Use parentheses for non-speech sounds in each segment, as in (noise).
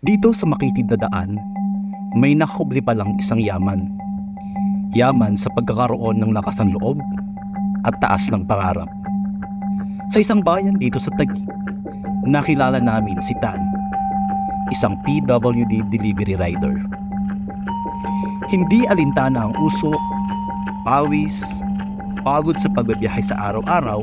Dito sa makitid na daan, may nakakubli palang isang yaman. Yaman sa pagkakaroon ng lakas ng loob at taas ng pangarap. Sa isang bayan dito sa Taguig, nakilala namin si Tan, isang PWD delivery rider. Hindi alintana ang usok, pawis, pagod sa pagbabiyahe sa araw-araw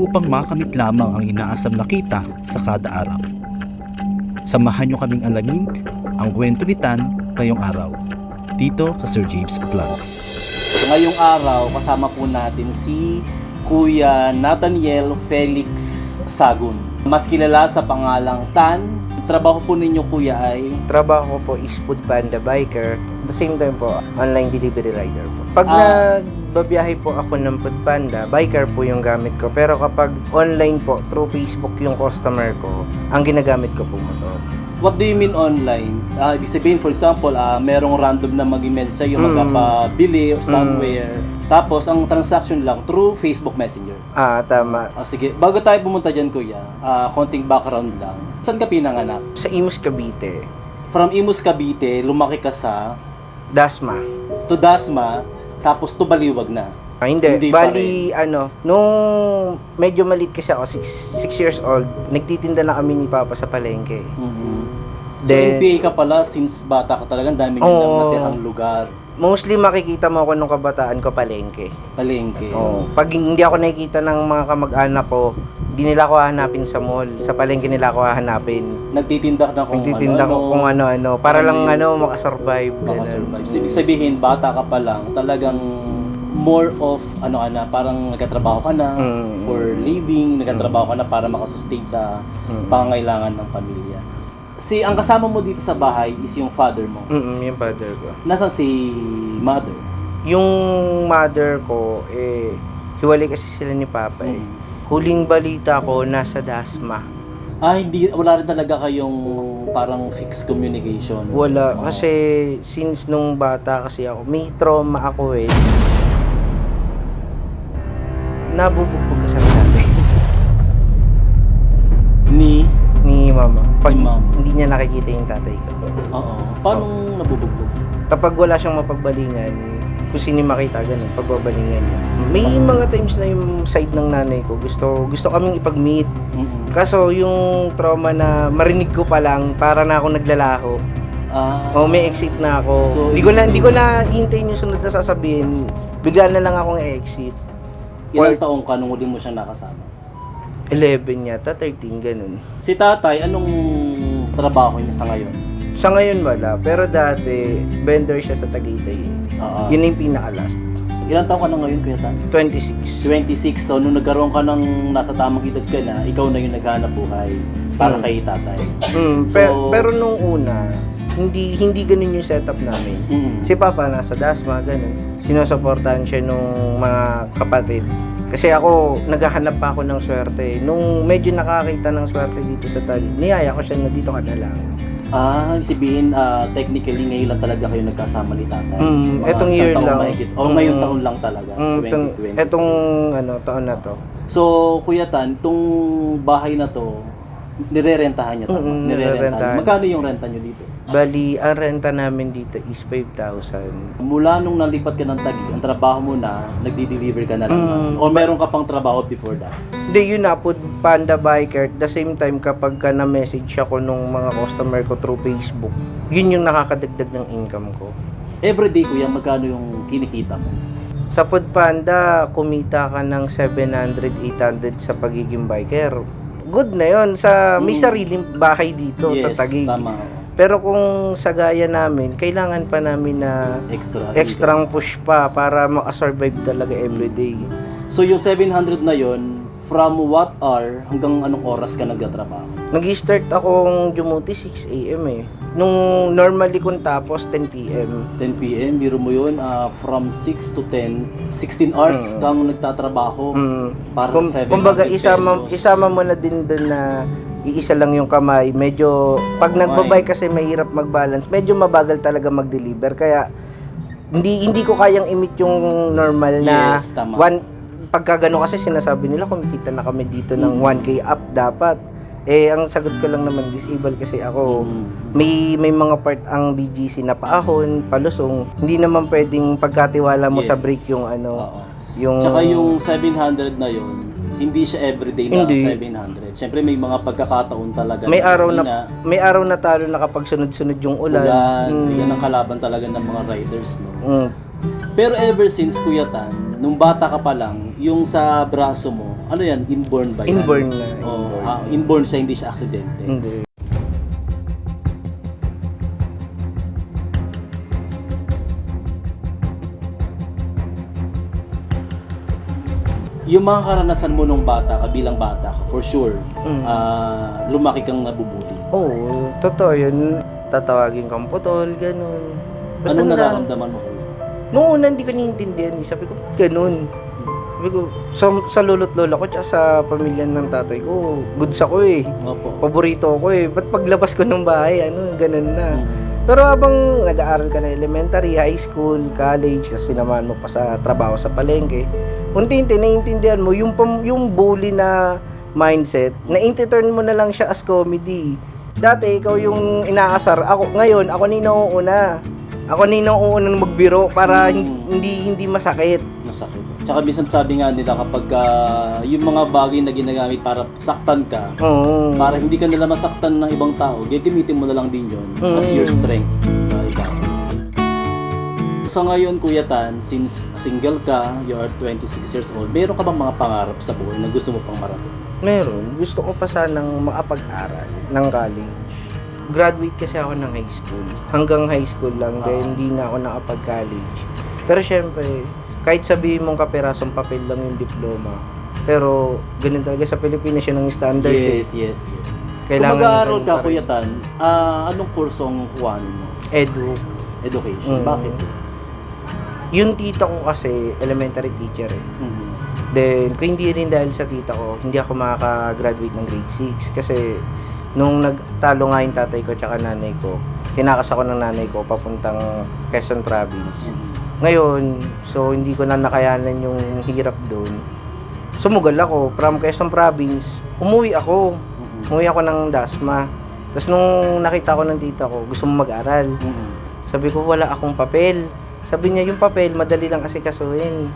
upang makamit lamang ang inaasam na kita sa kada araw. Samahan niyo kaming alamin ang kwento ni Tan ngayong araw dito sa Sir James Vlog. Ngayong araw, kasama po natin si Kuya Nathaniel Felix Sagun. Mas kilala sa pangalang Tan. Trabaho po ninyo kuya ay trabaho ko po is food panda biker. The same time po, online delivery rider po. Pag Ah. nagbabiyahe po ako ng food panda, biker po yung gamit ko. Pero kapag online po, through Facebook yung customer ko, ang ginagamit ko po motor. What do you mean online? Ah, ibig sabihin, for example, ah, merong random na mag-email sa'yo, Mm. magpapabili or somewhere. Tapos, ang transaction lang through Facebook Messenger. Ah, tama. Ah, sige, bago tayo pumunta dyan, kuya, ah, konting background lang. Saan ka pinanganak? Sa Imus Cavite, From Imus, Cavite, lumaki ka sa Dasma. to Dasma, tapos to Baliwag na. Ah, hindi. Hindi pa Bali, ano, nung medyo malit kasi ako, 6 years old, nagtitinda na kami ni Papa sa palengke. Mhm. So, Then- NPA ka pala since bata ka talagang dami Oo. nilang natirang lugar, Mostly makikita mo ako nung kabataan ko palengke. palengke. Oo. Pag hindi ako nakikita ng mga kamag-anak ko, hindi nila ako hahanapin sa mall. Sa palengke nila ako hahanapin. Nagtitinda ka na kung Nagtitinda ko ano-ano, kung ano-ano. Para Ano lang ano, makasurvive. makasurvive. Ibig sabihin, bata ka pa lang, talagang more of, ano ka na, parang nagkatrabaho ka na Mm. for living, nagkatrabaho ka na para makasustain sa Mm. pangangailangan ng pamilya. Si, ang kasama mo dito sa bahay is yung father mo. Mm, yung father ko. Nasaan si mother? Yung mother ko, eh, hiwalay kasi sila ni Papa eh. Mm. Huling balita ko, nasa Dasma. Ah, hindi, wala rin talaga kayong parang fixed communication. Wala. Oo. Kasi since nung bata kasi ako, may trauma ako eh. Nabubugbog dati (laughs) Ni, ni mama. Pag mama. hindi niya nakikita yung tatay ko. oo. Paano nabubugbog? Kapag wala siyang mapagbalingan, kung sino yung makita, ganun, pagbabalingan niya. May mga times na yung side ng nanay ko, gusto gusto kaming ipag-meet. Mm-mm. Kaso yung trauma na marinig ko pa lang, para na ako naglalaho. Ah, O may exit na ako. So, Hindi ko na hindi ko na hintayin yung sunod na sasabihin. Bigla na lang akong exit. ilang taong ka nung huli mo siyang nakasama? 11 yata, 13 ganun. Si tatay, anong trabaho niya sa ngayon? Sa ngayon wala, pero dati vendor siya sa Tagaytay. Oo. Yun yung pinaka-last. Ilang taong ka na ngayon, Kuya Tan? 26. 26. So, nung nagkaroon ka ng nasa tamang edad ka na, ikaw na yung naghanap buhay para Hmm. kay tatay. Mm, So- pe- pero nung una, hindi hindi ganun yung setup namin. Mm. Si Papa nasa Dasma, ganun. Sinusuportahan siya nung mga kapatid. Kasi ako, naghahanap pa ako ng swerte. Nung medyo nakakita ng swerte dito sa Taguig, niyaya ko siya na dito ka na lang. Ah, ibig sabihin, ah, technically, ngayon lang talaga kayo nagkasama ni tatay. Mm, Mga etong isang year taon lang. mahigit. O, ngayong Mm. taon lang talaga, Mm, itong, 2020. etong ano, taon na to. So, Kuya Tan, itong bahay na to, nirerentahan niyo tama? Mm, nirerentahan. Magkano yung renta niyo dito? Bali, ang renta namin dito is 5,000. Mula nung nalipat ka ng Taguig, ang trabaho mo na, nagdi-deliver ka na lang. Mm. O meron ka pang trabaho before that? Hindi, yun na, food panda biker. At the same time, kapag ka na-message ako nung mga customer ko through Facebook, yun yung nakakadagdag ng income ko. Everyday, Kuya, magkano yung kinikita mo? Sa Food Panda, kumita ka ng 700, 800 sa pagiging biker. Good na yon sa may Mm. sariling bahay dito sa yes, Taguig. tama. Pero kung sa gaya namin, kailangan pa namin na Extra. extrang push pa para makasurvive talaga everyday. So, yung 700 na yon from what hour hanggang anong oras ka nagtatrabaho? Nag-start akong dumuti 6 a.m. eh. Nung normally kung tapos 10 p.m. 10 p.m., biro mo yun, ah, from 6 to 10, 16 hours Mm. kang nagtatrabaho Mm. para Kum, sa 700 kumbaga isama pesos. isama mo na din doon na iisa lang yung kamay. Medyo pag nagbabay kasi mahirap mag-balance. Medyo mabagal talaga mag-deliver kaya hindi hindi ko kayang imit yung normal na Yes, tama. one pagka gano kasi sinasabi nila kumikita na kami dito ng Mm. 1k up dapat. Eh, ang sagot ko lang naman, disabled kasi ako. Mm. May may mga part ang BGC na paahon, palusong. Hindi naman pwedeng pagkatiwala mo sa Yes. brake yung ano, Oo. yung Tsaka yung 700 na yun, hindi siya everyday na Hindi. 700. Siyempre may mga pagkakataon talaga. May araw na- may araw na talo na kapag sunod-sunod yung ulan. ulan. Mm. Yan ang kalaban talaga ng mga riders. No? Mm. Pero ever since Kuya Tan, nung bata ka pa lang, yung sa braso mo, ano yan, inborn ba yan? Inborn na. Oh, inborn. ah, inborn siya, hindi siya aksidente. Hindi. Yung mga karanasan mo nung bata ka, bilang bata ka, for sure, Mm. ah, lumaki kang nabubuli. Oo, totoo yun. Tatawagin kang putol, ganun. Basta Anong na, nararamdaman mo? Noong una hindi ko naiintindihan. eh. Sabi ko, "Ba't ganun? Sabi ko, sa, sa lolo't lola ko, tsaka sa pamilya ng tatay ko, goods ako eh. Opo. Paborito ko eh. Ba't paglabas ko ng bahay, ano, ganun na. Mm. Pero habang nag-aaral ka na elementary, high school, college, tapos sinamahan mo pa sa trabaho sa palengke, unti-unti naiintindihan mo yung, pam- yung bully na mindset, na turn mo na lang siya as comedy. Dati, ikaw yung inaasar. Ako, ngayon, ako ni nauuna. Ako ni nauuna magbiro para Mm. hin- hindi hindi masakit. Masakit. Tsaka minsan sabi nga nila kapag ah, yung mga bagay na ginagamit para saktan ka, Oo. para hindi ka nila masaktan ng ibang tao, gagamitin mo na lang din yun as your strength. Ah, ikaw. So ngayon, Kuya Tan, since single ka, you are 26 years old, meron ka bang mga pangarap sa buhay na gusto mo pang marating? Meron. Gusto ko pa sanang makapag-aral ng college. Graduate kasi ako ng high school. Hanggang high school lang, Ah. dahil hindi na ako nakapag-college. Pero syempre, kahit sabihin mong kapirasong papel lang yung diploma, pero ganun talaga sa Pilipinas yun ang standard eh. Yes, yes, yes. Kailangan Kung mag-aaral ganun ka. Kuya Tan, ah, anong kursong kuhanin mo? Edu. Education. Mm. Bakit? Yung tita ko kasi, elementary teacher eh. Mhm. Then, kung hindi rin dahil sa tita ko, hindi ako makaka-graduate ng grade 6. Kasi, nung nagtalo nga yung tatay ko tsaka nanay ko, tinakas ako ng nanay ko papuntang Quezon Province. Mhm. Ngayon, so hindi ko na nakayanan yung hirap doon. Sumugal ako from Quezon Province. Umuwi ako. Umuwi ako ng Dasma. Tapos nung nakita ko ng tita ko, gusto mo mag-aral. Sabi ko, wala akong papel. Sabi niya, yung papel, madali lang kasi kasuhin.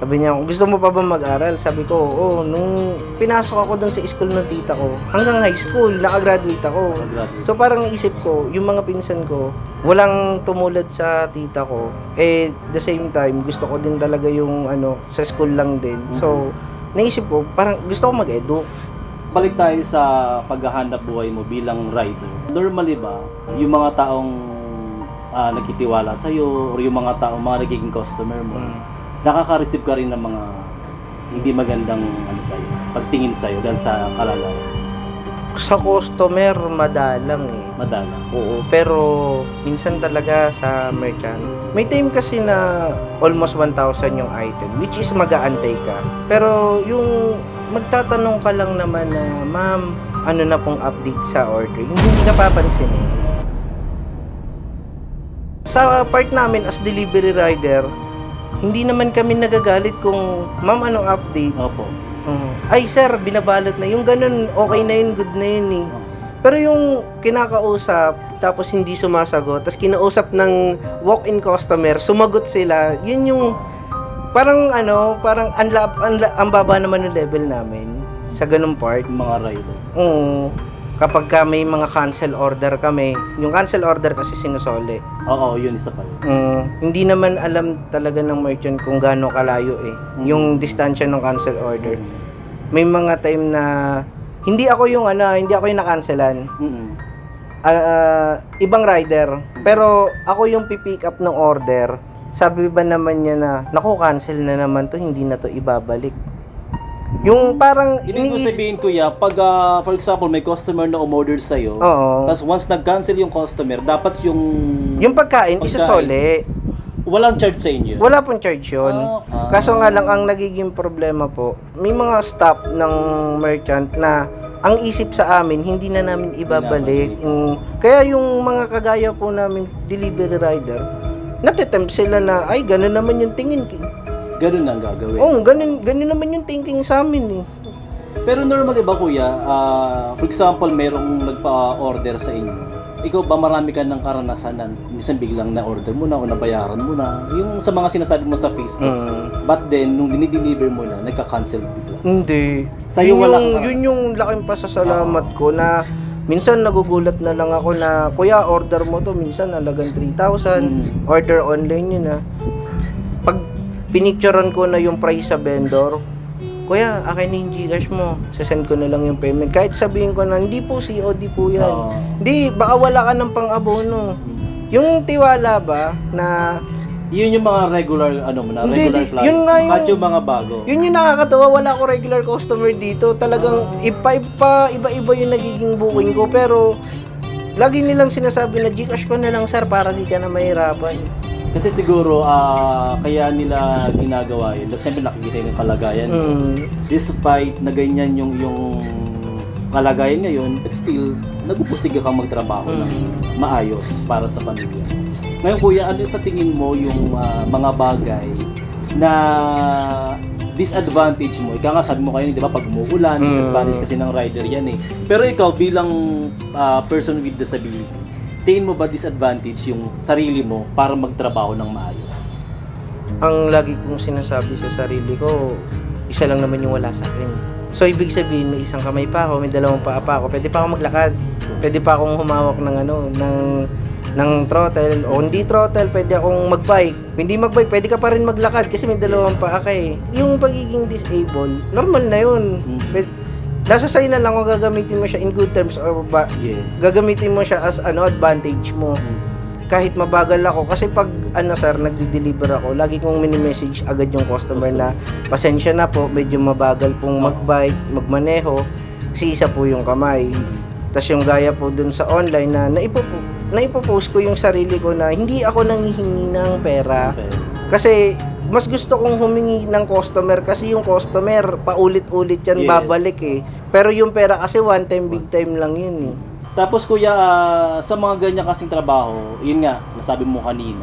Sabi niya, gusto mo pa ba mag-aral? Sabi ko, oo. Nung pinasok ako doon sa school ng tita ko, hanggang high school, nakagraduate ako. So parang isip ko, yung mga pinsan ko, walang tumulad sa tita ko. Eh, the same time, gusto ko din talaga yung ano, sa school lang din. So, naisip ko, parang gusto ko mag-edu. Balik tayo sa paghahanap buhay mo bilang rider. Normally ba, yung mga taong ah, nagkitiwala sa'yo or yung mga taong mga nagiging customer mo, nakaka-receive ka rin ng mga hindi magandang ano sa'yo, pagtingin sa'yo dahil sa kalagayan. Sa customer, madalang eh. Madala. Oo, pero minsan talaga sa merchant. May time kasi na almost 1,000 yung item, which is mag-aantay ka. Pero yung magtatanong ka lang naman na, ma'am, ano na pong update sa order, yung hindi ka papansin eh. Sa part namin as delivery rider, hindi naman kami nagagalit kung, ma'am, ano update? Opo. Oo. Ay, sir, binabalot na. Yung ganun, okay na yun, good na yun eh. Pero yung kinakausap, tapos hindi sumasagot, tapos kinausap ng walk-in customer, sumagot sila, yun yung parang ano, parang anla, anla, ang baba naman ng level namin sa ganung part. Mga rider. Oo. Kapag ka may mga cancel order kami, yung cancel order kasi sinusole. Oo, yun isa pa yun. Mm, hindi naman alam talaga ng merchant kung gaano kalayo eh. Yung distansya ng cancel order. May mga time na hindi ako yung ano, hindi ako yung nakancelan. Mhm. Ah, ah, ibang rider. Pero ako yung pipick up ng order. Sabi ba naman niya na, naku, cancel na naman to, hindi na to ibabalik. Yung parang Ibig ko iniis- sabihin kuya, pag ah, for example may customer na umorder sa'yo, Oo. tapos once nag-cancel yung customer, dapat yung yung pagkain, Pagkain. isusole. walang charge sa inyo. Wala pong charge yun. Ah. Kaso nga lang, ang nagiging problema po, may mga staff ng merchant na ang isip sa amin, hindi na namin ibabalik. Mm, kaya yung mga kagaya po namin delivery rider, natitempt sila na, ay, ganun naman yung tingin. Ganun ang gagawin. Oo, oh, ganun, ganun naman yung thinking sa amin eh. Pero normally ba kuya, ah, for example, merong nagpa-order sa inyo, ikaw ba marami ka ng karanasan na minsan biglang na-order mo na o nabayaran mo na? Yung sa mga sinasabi mo sa Facebook. Mm. But then, nung dinideliver mo na, nagka-cancel bigla. Hindi. Sa'yo yun wala yung, yun yung laking pasasalamat ko na minsan nagugulat na lang ako na kuya order mo to minsan halagang 3,000 Mm. order online yun na pag pinicturean ko na yung price sa vendor kuya akin na yung Gcash mo sasend ko na lang yung payment kahit sabihin ko na hindi po COD po yan Oo. hindi baka wala ka ng pang-abono yung tiwala ba na Yun yung mga regular, ano mo na, Hindi, regular clients. yun nga yung- yung mga bago. Yun yung nakakatawa, wala ako regular customer dito. Talagang ipa, ipa, iba-iba yung nagiging booking ko. Pero, lagi nilang sinasabi na Gcash ko na lang sir para di ka na mahirapan. Kasi siguro, ah, kaya nila ginagawa yun. Kasi siyempre nakikita yung kalagayan. Mm. Despite na ganyan yung, yung kalagayan ngayon, but still, nagpupusig ka magtrabaho ng maayos para sa pamilya. Ngayon kuya, ano sa tingin mo yung ah, mga bagay na disadvantage mo? Ika nga sabi mo kayo, di ba, pag umuulan, Mm. disadvantage kasi ng rider yan eh. Pero ikaw bilang ah, person with disability, tingin mo ba disadvantage yung sarili mo para magtrabaho ng maayos? Ang lagi kong sinasabi sa sarili ko, isa lang naman yung wala sa akin. So, ibig sabihin, may isang kamay pa ako, may dalawang paa pa ako, pwede pa ako maglakad. Pwede pa akong humawak ng ano, ng ng throttle o hindi throttle, pwede akong magbike. Hindi magbike, pwede ka pa rin maglakad kasi may dalawang paa ka eh. Yung pagiging disabled, normal na yun. Mm. Pwede, nasa sa'yo na lang kung gagamitin mo siya in good terms or ba, Yes. gagamitin mo siya as ano advantage mo. Kahit mabagal ako. Kasi pag ano sir nagde-deliver ako lagi kong mini-message agad yung customer na pasensya na po medyo mabagal pong magbike magmaneho. Kasi isa po yung kamay. Tas yung gaya po dun sa online na naipo naipopost ko yung sarili ko na hindi ako nanghihingi ng pera. Kasi mas gusto kong humingi ng customer kasi yung customer paulit-ulit yan Yes. babalik eh pero yung pera kasi one time big time lang yun eh Tapos kuya, ah, sa mga ganyan kasing trabaho, yun nga, nasabi mo kanina,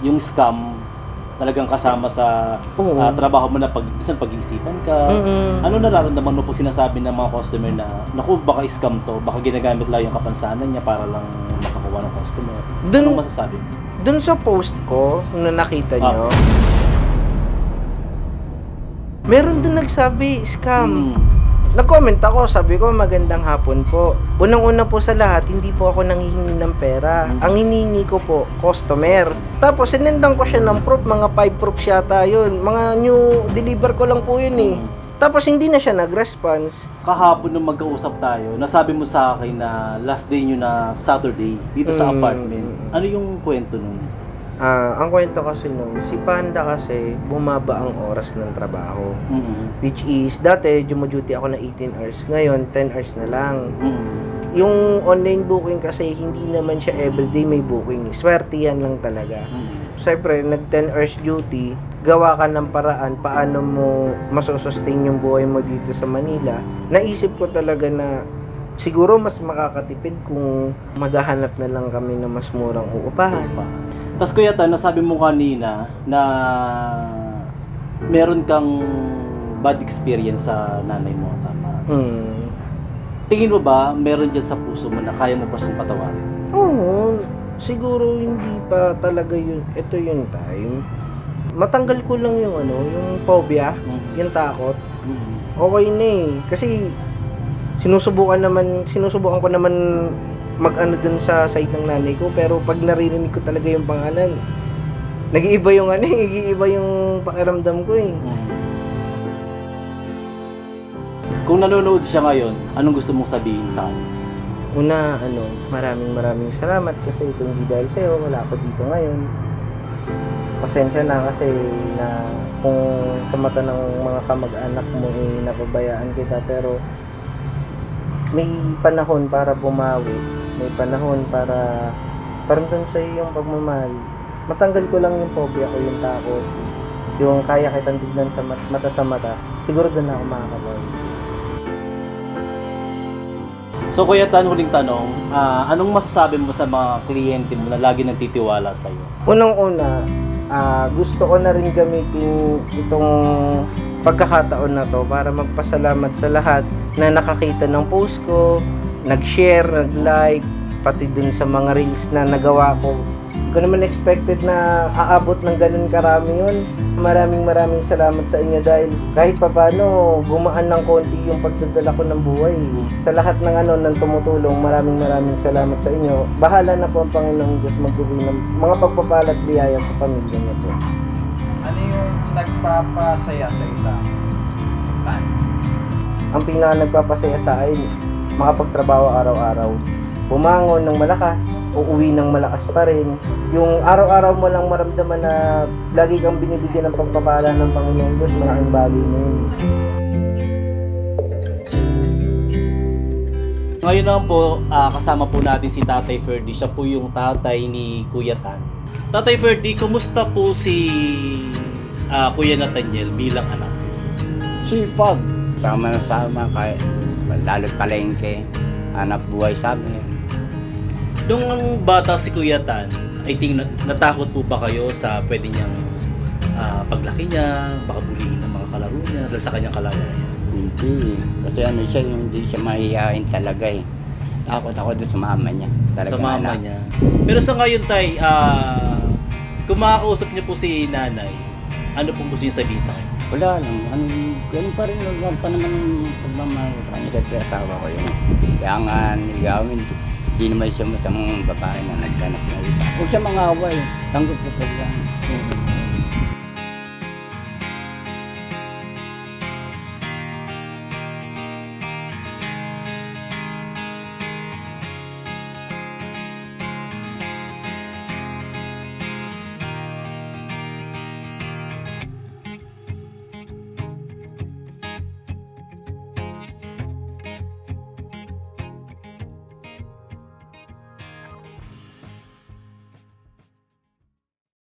yung scam talagang kasama sa Oo. ah, trabaho mo na pag, minsan pag-iisipan ka. Mm-mm. Ano nararamdaman mo pag sinasabi ng mga customer na, naku, baka scam to, baka ginagamit lang yung kapansanan niya para lang makakuha ng customer. Dun- Anong masasabi mo? Dun sa post ko, na nakita nyo, meron dun nagsabi, scam. Hmm. Nag-comment ako, sabi ko, magandang hapon po. Unang-una po sa lahat, hindi po ako nanghihingi ng pera. Mm. Ang hinihingi ko po, customer. Tapos, sinendan ko siya ng proof, mga 5 proofs yata yun. Mga new deliver ko lang po yun eh. Hmm. Tapos, hindi na siya nag-response. Kahapon nung magkausap tayo, nasabi mo sa akin na last day nyo na Saturday dito sa Mm. apartment. Ano yung kwento nun? Ah, ang kwento kasi nun, si Panda kasi, bumaba ang oras ng trabaho. Mm. Which is, dati, duty ako na 18 hours. Ngayon, 10 hours na lang. Mm. Yung online booking kasi, hindi naman siya everyday may booking. Swerte yan lang talaga. Mm. Siyempre, nag 10 hours duty, gawa ka ng paraan paano mo masosustain yung buhay mo dito sa Manila. Naisip ko talaga na siguro mas makakatipid kung maghahanap na lang kami ng mas murang uupahan. Tapos kuya Tan, nasabi mo kanina na meron kang bad experience sa nanay mo, tama? Hmm. Tingin mo ba meron dyan sa puso mo na kaya mo pa siyang patawarin? Oo, siguro hindi pa talaga yun. Ito yung time. Matanggal ko lang yung ano, yung phobia, yung takot. Mm. Okay na eh. Kasi sinusubukan naman, sinusubukan ko naman mag-ano dun sa side ng nanay ko. Pero pag naririnig ko talaga yung pangalan, nag-iiba yung ano, (laughs) nag-iiba yung pakiramdam ko eh. Mm. Kung nanonood siya ngayon, anong gusto mong sabihin sa kanya? Una, ano, maraming maraming salamat kasi kung hindi dahil sa'yo, wala ako dito ngayon. Pasensya na kasi na kung sa mata ng mga kamag-anak mo eh, napabayaan kita pero may panahon para bumawi. May panahon para paramdam sa iyo yung pagmamahal. Matanggal ko lang yung phobia ko, yung takot. Yung kaya kitang tignan sa mat- mata sa mata. Siguro doon na ako makakabawi. So Kuya Tan, huling tanong, ah, anong masasabi mo sa mga kliyente mo na lagi nagtitiwala sa'yo? Unang-una, ah, gusto ko na rin gamitin itong pagkakataon na to para magpasalamat sa lahat na nakakita ng post ko, nag-share, nag-like, pati dun sa mga reels na nagawa ko. Hindi ko naman expected na aabot ng ganun karami yun. Maraming maraming salamat sa inyo dahil kahit papano gumaan ng konti yung pagdadala ko ng buhay. Sa lahat ng ano ng tumutulong, maraming maraming salamat sa inyo. Bahala na po ang Panginoong Diyos magbigay ng mga pagpapalat biyaya sa pamilya niyo po. Ano yung nagpapasaya sa isa? Pan. ang pinaka nagpapasaya sa akin, makapagtrabaho araw-araw. Bumangon ng malakas, uuwi ng malakas pa rin. Yung araw-araw mo lang maramdaman na lagi kang binibigyan ng pagpapala ng Panginoon Diyos, malaking bagay na yun. Ngayon naman po, ah, kasama po natin si Tatay Ferdy. Siya po yung tatay ni Kuya Tan. Tatay Ferdy, kumusta po si ah, Kuya Nathaniel bilang anak? Sipag. Sama na sama kahit lalo't palengke. Hanap buhay sa amin. Nung bata si Kuya Tan, I think na- natakot po ba kayo sa pwede niyang ah, paglaki niya, baka bulihin ng mga kalaro niya dahil sa kanyang kalagayan? Hindi. Kasi ano siya, hindi siya mahihain talaga eh. Takot ako doon sa mama niya. Talaga sa mama anak. niya. Pero sa ngayon tay, ah kung makakausap niyo po si nanay, ano pong gusto niyo sabihin sa kanya? Wala lang. Ano, ganun pa rin. Wala pa naman pagmamahal ko sa kanya. Siyempre asawa ko yun. Kaya nga nigawin. Hindi naman siya masamang babae na nagkanap na iba. Huwag siya mga away. Tanggap ko pa siya.